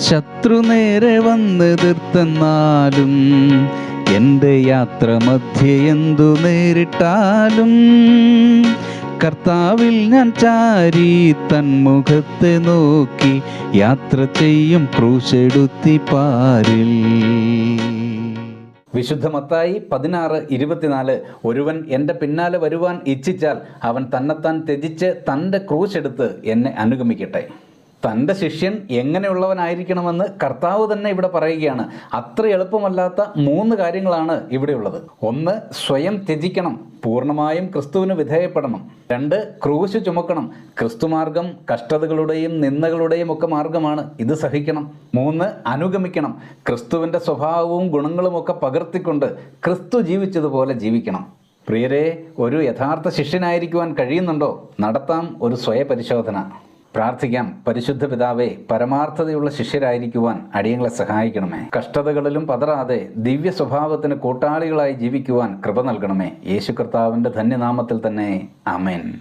ശത്രു നേരെ വന്ന് തീർത്തെന്നാലും എന്റെ യാത്ര മധ്യേ എന്തു നേരിട്ടാലും കർത്താവിൽ ഞാൻ ചാരി തൻ തന്മുഖത്തെ നോക്കി യാത്ര ചെയ്യും ക്രൂശെടുത്തി പാരിൽ. വിശുദ്ധമത്തായി പതിനാറ് ഇരുപത്തിനാല് ഒരുവൻ എന്റെ പിന്നാലെ വരുവാൻ ഇച്ഛിച്ചാൽ അവൻ തന്നെത്താൻ ത്യജിച്ച് തന്റെ ക്രൂശെടുത്ത് എന്നെ അനുഗമിക്കട്ടെ. തന്റെ ശിഷ്യൻ എങ്ങനെയുള്ളവനായിരിക്കണമെന്ന് കർത്താവ് തന്നെ ഇവിടെ പറയുകയാണ്. അത്ര എളുപ്പമല്ലാത്ത മൂന്ന് കാര്യങ്ങളാണ് ഇവിടെയുള്ളത്. ഒന്ന് സ്വയം ത്യജിക്കണം. പൂർണമായും ക്രിസ്തുവിന് വിധേയപ്പെടണം. രണ്ട് ക്രൂശ് ചുമക്കണം. ക്രിസ്തുമാർഗം കഷ്ടതകളുടെയും നിന്ദകളുടെയും ഒക്കെ മാർഗമാണ്. ഇത് സഹിക്കണം. മൂന്ന് അനുഗമിക്കണം. ക്രിസ്തുവിന്റെ സ്വഭാവവും ഗുണങ്ങളും ഒക്കെ പകർത്തിക്കൊണ്ട് ക്രിസ്തു ജീവിച്ചതുപോലെ ജീവിക്കണം. പ്രിയരെ ഒരു യഥാർത്ഥ ശിഷ്യനായിരിക്കുവാൻ കഴിയുന്നുണ്ടോ? നടത്താം ഒരു സ്വയപരിശോധന. പ്രാർത്ഥിക്കാം. പരിശുദ്ധ പിതാവേ പരമാർത്ഥതയുള്ള ശിഷ്യരായിരിക്കുവാൻ അടിയങ്ങളെ സഹായിക്കണമേ. കഷ്ടതകളിലും പതറാതെ ദിവ്യ സ്വഭാവത്തിന് കൂട്ടാളികളായി ജീവിക്കുവാൻ കൃപ നൽകണമേ. യേശു കർത്താവിന്റെ ധന്യനാമത്തിൽ തന്നെ. ആമേൻ.